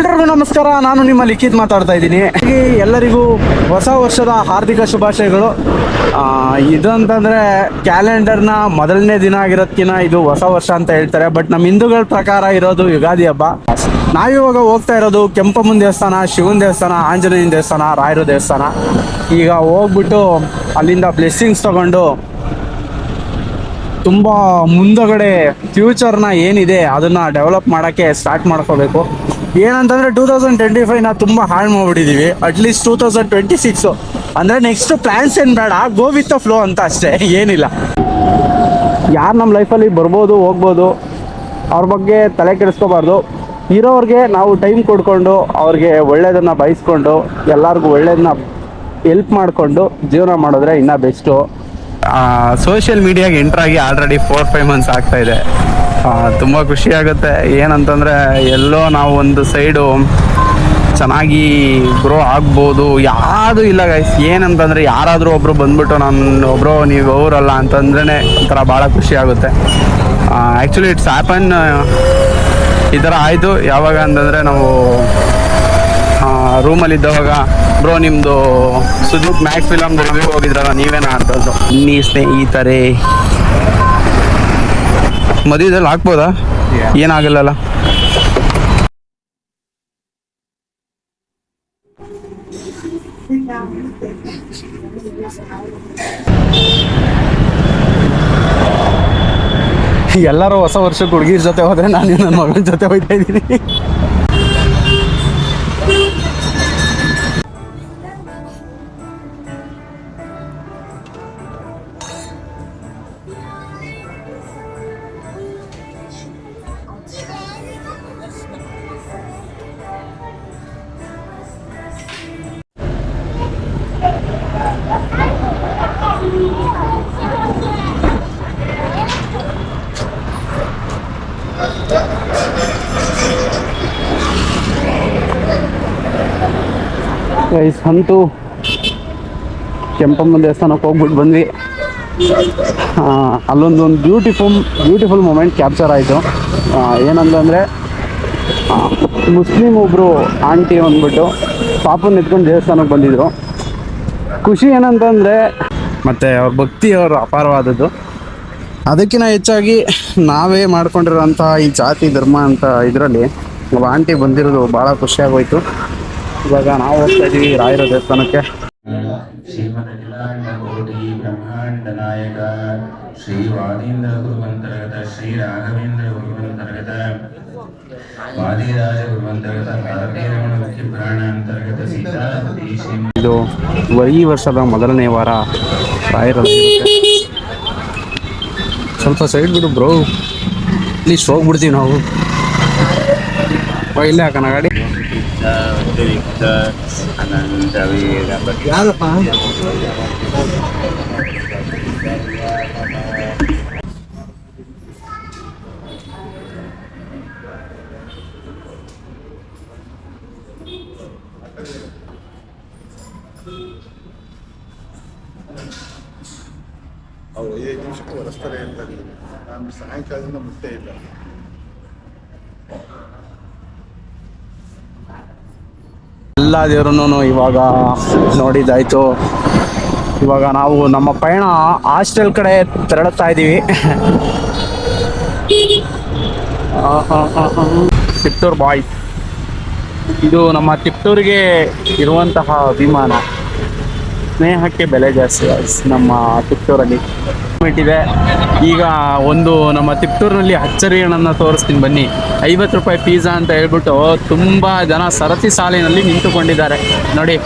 ಎಲ್ರಿಗೂ ನಮಸ್ಕಾರ. ನಾನು ನಿಮ್ಮ ಲಿಖಿತ್ ಮಾತಾಡ್ತಾ ಇದ್ದೀನಿ. ಎಲ್ಲರಿಗೂ ಹೊಸ ವರ್ಷದ ಹಾರ್ದಿಕ ಶುಭಾಶಯಗಳು. ಇದಂತಂದ್ರೆ ಇದಂತಂದ್ರೆ ಕ್ಯಾಲೆಂಡರ್ನ ಮೊದಲನೇ ದಿನ ಆಗಿರೋದ್ಕಿಂತ ಇದು ಹೊಸ ವರ್ಷ ಅಂತ ಹೇಳ್ತಾರೆ. ಬಟ್ ನಮ್ಮ ಹಿಂದೂಗಳ ಪ್ರಕಾರ ಇರೋದು ಯುಗಾದಿ ಹಬ್ಬ. ನಾವಿವಾಗ ಹೋಗ್ತಾ ಇರೋದು ಕೆಂಪಮ್ಮನ ದೇವಸ್ಥಾನ, ಶಿವನ ದೇವಸ್ಥಾನ, ಆಂಜನೇಯನ ದೇವಸ್ಥಾನ, ರಾಯರು ದೇವಸ್ಥಾನ. ಈಗ ಹೋಗ್ಬಿಟ್ಟು ಅಲ್ಲಿಂದ ಬ್ಲೆಸ್ಸಿಂಗ್ಸ್ ತಗೊಂಡು ತುಂಬ ಮುಂದಗಡೆ ಫ್ಯೂಚರ್ನ ಏನಿದೆ ಅದನ್ನ ಡೆವಲಪ್ ಮಾಡೋಕ್ಕೆ ಸ್ಟಾರ್ಟ್ ಮಾಡ್ಕೋಬೇಕು. ಏನಂತಂದ್ರೆ ಟೂ ತೌಸಂಡ್ ಟ್ವೆಂಟಿ ಫೈವ್ನ ತುಂಬ ಹಾಳು ಮಾಡ್ಬಿಟ್ಟಿದ್ದೀವಿ at least two thousand twenty six ಅಂದರೆ ನೆಕ್ಸ್ಟ್ ಪ್ಲ್ಯಾನ್ಸ್ ಏನು ಬೇಡ ಗೋ ವಿತ್ ದ ಫ್ಲೋ ಅಂತ ಅಷ್ಟೇ ಏನಿಲ್ಲ. ಯಾರು ನಮ್ಮ ಲೈಫಲ್ಲಿ ಬರ್ಬೋದು ಹೋಗ್ಬೋದು ಅವ್ರ ಬಗ್ಗೆ ತಲೆ ಕೆಡಿಸ್ಕೋಬಾರ್ದು. ಇರೋರಿಗೆ ನಾವು ಟೈಮ್ ಕೊಡ್ಕೊಂಡು ಅವ್ರಿಗೆ ಒಳ್ಳೇದನ್ನು ಬಯಸ್ಕೊಂಡು ಎಲ್ಲರಿಗೂ ಒಳ್ಳೇದನ್ನ ಎಲ್ಪ್ ಮಾಡಿಕೊಂಡು ಜೀವನ ಮಾಡಿದ್ರೆ ಇನ್ನೂ ಬೆಸ್ಟು ಸೋಷಿಯಲ್ ಮೀಡಿಯಾಗೆ ಎಂಟ್ರಾಗಿ ಆಲ್ರೆಡಿ ಫೋರ್ ಫೈವ್ ಮಂತ್ಸ್ ಆಗ್ತಾ ಇದೆ. ತುಂಬ ಖುಷಿ ಆಗುತ್ತೆ. ಏನಂತಂದರೆ, ಎಲ್ಲೋ ನಾವು ಒಂದು ಸೈಡು ಚೆನ್ನಾಗಿ ಗ್ರೋ ಆಗ್ಬೋದು. ಯಾವುದು ಇಲ್ಲ ಗೈಸ್ ಏನಂತಂದರೆ, ಯಾರಾದರೂ ಒಬ್ಬರು ಬಂದ್ಬಿಟ್ಟು ನಾನು ಒಬ್ಬರು ನೀವು ಅವರಲ್ಲ ಅಂತಂದ್ರೇ ಒಂಥರ ಭಾಳ ಖುಷಿ ಆಗುತ್ತೆ. ಆ್ಯಕ್ಚುಲಿ ಇಟ್ಸ್ ಆ್ಯಪನ್ ಈ ಥರ ಆಯಿತು. ಯಾವಾಗ ಅಂತಂದರೆ, ನಾವು ರೂಮಲ್ಲಿದ್ದವಾಗ ಬ್ರೋ ನಿಮ್ಮದು ಸುದೀಪ್ ಮ್ಯಾಕ್ಸ್ ಫಿಲಮ್ ರಿವ್ಯೂ ಹೋಗಿದ್ರಲ್ಲ, ನೀವೇನ ಅಂತಂದು ನೀ ಸ್ನೇಹಿತರೆ. ಮದುವೆದಲ್ಲಿ ಹಾಕ್ಬೋದಾ? ಏನಾಗಲ್ಲಲ್ಲ? ಎಲ್ಲರೂ ಹೊಸ ವರ್ಷಕ್ಕೆ ಹುಡುಗಿರ ಜೊತೆ ಹೋದ್ರೆ ನಾನು ನನ್ನ ಮಗಳ ಜೊತೆ ಹೋಗ್ತಾ ಇದ್ದೀನಿ. ಗೈಸ್ ಅಂತೂ ಕೆಂಪಮ್ಮ ದೇವಸ್ಥಾನಕ್ಕೆ ಹೋಗ್ಬಿಟ್ಟು ಬಂದ್ವಿ. ಅಲ್ಲೊಂದು ಒಂದು ಬ್ಯೂಟಿಫುಲ್ ಬ್ಯೂಟಿಫುಲ್ ಮೂಮೆಂಟ್ ಕ್ಯಾಪ್ಚರ್ ಆಯಿತು. ಏನಂತಂದರೆ ಮುಸ್ಲಿಮ್ ಒಬ್ಬರು ಆಂಟಿ ಅಂದ್ಬಿಟ್ಟು ಪಾಪನ ಎತ್ಕೊಂಡು ದೇವಸ್ಥಾನಕ್ಕೆ ಬಂದಿದ್ರು. ಖುಷಿ ಏನಂತಂದರೆ, ಮತ್ತು ಅವ್ರ ಭಕ್ತಿ ಅವರು ಅಪಾರವಾದದ್ದು. ಅದಕ್ಕಿಂತ ಹೆಚ್ಚಾಗಿ ನಾವೇ ಮಾಡ್ಕೊಂಡಿರೋಂಥ ಈ ಜಾತಿ ಧರ್ಮ ಅಂತ ಇದರಲ್ಲಿ ಆಂಟಿ ಬಂದಿರೋದು ಭಾಳ ಖುಷಿಯಾಗೋಯ್ತು. ಇವಾಗ ನಾವು ಹೋಗ್ತಾ ಇದೀವಿ ರಾಯರ ದೇವಸ್ಥಾನಕ್ಕೆ. ಶ್ರೀಮದಖಿಲಾಂಡಕೋಟಿ ಬ್ರಹ್ಮಾಂಡ ನಾಯಕ ಶ್ರೀ ವಾದೀಂದ್ರ ಗುರುವಂತರ್ಗತ ಶ್ರೀ ರಾಘವೇಂದ್ರ ಗುರುವಂತರ್ಗತ ವಾದಿರಾಜ ಗುರುವಂತರ್ಗತ ಕಾಲಭೈರವಣ ಮುಖ್ಯ ಪುರಾಣ ಅಂತರ್ಗತ ಶ್ರೀ ಇದು ಈ ವರ್ಷದ ಮೊದಲನೇ ವಾರ ರಾಯರ ಇರುತ್ತೆ. ಸ್ವಲ್ಪ ಸೈಡ್ ಬಿಡು ಬ್ರೋ. ಪ್ಲೀಸ್ ಹೋಗ್ಬಿಡ್ತೀವಿ ನಾವು. ಇಲ್ಲೇ ಹಾಕೋಣ, ಗಾಡಿ. ಅನಂತ ವೇದ ಯಾರಪ್ಪ ಅವ್ರು ಐದೈದು ನಿಮಿಷಕ್ಕೆ ಒರೆಸ್ತಾರೆ ಅಂತ ಅಂದ್ರು. ನಾನು ಸಾಯಂಕಾಲದಿಂದ ಮುಟ್ಟೇ ಇಲ್ಲ ಎಲ್ಲ ದೇವ್ರನ್ನೂ ಇವಾಗ ನೋಡಿದ್ದಾಯಿತು. ಇವಾಗ ನಾವು ನಮ್ಮ ಪಯಣ ಹಾಸ್ಟೆಲ್ ಕಡೆ ತೆರಳುತ್ತಾ ಇದ್ದೀವಿ. ತಿಪ್ಟೂರ್ ಬಾಯ್ ಇದು ನಮ್ಮ ತಿಪ್ಟೂರಿಗೆ ಇರುವಂತಹ ಅಭಿಮಾನ ಸ್ನೇಹಕ್ಕೆ ಬೆಲೆ ಜಾಸ್ತಿ ನಮ್ಮ ತಿಪ್ಟೂರಲ್ಲಿ. ಇದೆ ಈಗ ಒಂದು ನಮ್ಮ ತಿಪ್ಟೂರಿನಲ್ಲಿ ಅಚ್ಚರಿ ಹಣ್ಣನ್ನು ತೋರಿಸ್ತೀನಿ ಬನ್ನಿ. ಐವತ್ತು ರೂಪಾಯಿ ಪಿಜ್ಜಾ ಅಂತ ಹೇಳ್ಬಿಟ್ಟು ತುಂಬ ಜನ ಸರತಿ ಸಾಲಿನಲ್ಲಿ ನಿಂತುಕೊಂಡಿದ್ದಾರೆ. ನೋಡಿ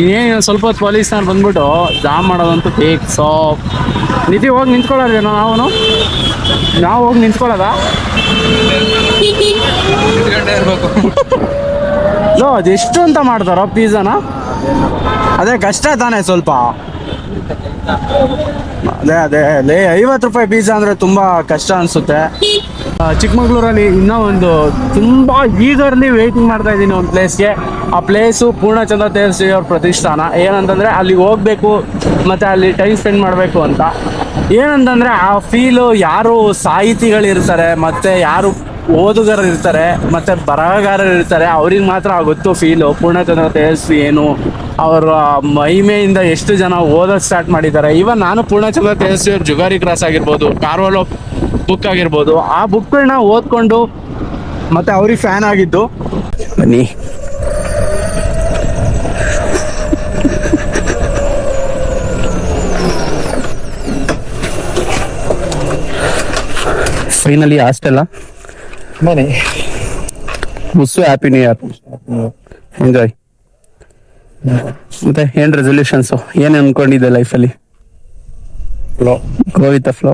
ಇನ್ನೇನು ಸ್ವಲ್ಪ ಹೊತ್ತು ಪೊಲೀಸ್ನವ್ರು ಬಂದ್ಬಿಟ್ಟು ಜಾಮ್ ಮಾಡೋದಂತೂ ಟೇಕ್ ಸಾಪ್ ನಿಧಿ ಹೋಗಿ ನಿಂತ್ಕೊಳ್ಳೋದೇನೋ ನಾವು ನಾವು ಹೋಗಿ ನಿಂತ್ಕೊಳ್ಳೋದಾ? ಅದು ಅದೆಷ್ಟು ಅಂತ ಮಾಡ್ತಾರೋ ಪಿಜ್ಜಾನ ಅದೇ ಕಷ್ಟ ತಾನೇ ಸ್ವಲ್ಪ. ಅದೇ ಅದೇ, ಲೇ, ಐವತ್ತು ರೂಪಾಯಿ ಬೀಜ ಅಂದರೆ ತುಂಬ ಕಷ್ಟ ಅನಿಸುತ್ತೆ. ಚಿಕ್ಕಮಗಳೂರಲ್ಲಿ ಇನ್ನೂ ಒಂದು ತುಂಬ ಈಗರ್ಲಿ ವೇಟಿಂಗ್ ಮಾಡ್ತಾ ಇದ್ದೀನಿ ಒಂದು ಪ್ಲೇಸ್ಗೆ ಆ ಪ್ಲೇಸು ಪೂರ್ಣಚಂದ್ರ ತೇಜಸ್ವಿ ಅವ್ರ ಪ್ರತಿಷ್ಠಾನ. ಏನಂತಂದರೆ ಅಲ್ಲಿಗೆ ಹೋಗಬೇಕು ಮತ್ತು ಅಲ್ಲಿ ಟೈಮ್ ಸ್ಪೆಂಡ್ ಮಾಡಬೇಕು ಅಂತ. ಏನಂತಂದರೆ ಆ ಫೀಲು ಯಾರು ಸಾಹಿತಿಗಳಿರ್ತಾರೆ, ಮತ್ತು ಯಾರು ಓದುಗರು ಇರ್ತಾರೆ, ಮತ್ತೆ ಬರಹಗಾರರು ಇರ್ತಾರೆ, ಅವ್ರಿಗೆ ಮಾತ್ರ ಗೊತ್ತು ಫೀಲು ಪೂರ್ಣಚಂದ್ರ ತೇಜಸ್ವಿ ಏನು? ಅವರ ಮಹಿಮೆಯಿಂದ ಎಷ್ಟು ಜನ ಓದೋದು ಸ್ಟಾರ್ಟ್ ಮಾಡಿದ್ದಾರೆ. ಇವನ್ ನಾನು ಪೂರ್ಣಚಂದ್ರ ತೇಜಸ್ವಿ ಅವ್ರ ಜುಗಾರಿ ಕ್ರಾಸ್ ಆಗಿರ್ಬೋದು ಕಾರ್ವಲೋ ಬುಕ್ ಆಗಿರ್ಬೋದು, ಆ ಬುಕ್ಗಳನ್ನ ಓದ್ಕೊಂಡು ಮತ್ತೆ ಅವ್ರಿಗೆ ಫ್ಯಾನ್ ಆಗಿದ್ದು. ಬನ್ನಿ. ಫೈನಲಿ ಹಾಸ್ಟೆಲ್ಲ ಮನೆ. ಮುಸ್ಸು ಹ್ಯಾಪಿ ನ್ಯೂ ಇಯರ್ ಎಂಜಾಯ್ ಮತ್ತೆ ಏನ್ ರೆಸೊಲ್ಯೂಷನ್ಸ್ ಏನ್ ಅನ್ಕೊಂಡಿದ್ದೆ ಲೈಫಲ್ಲಿ ಗೋ ವಿತ್ ಫ್ಲೋ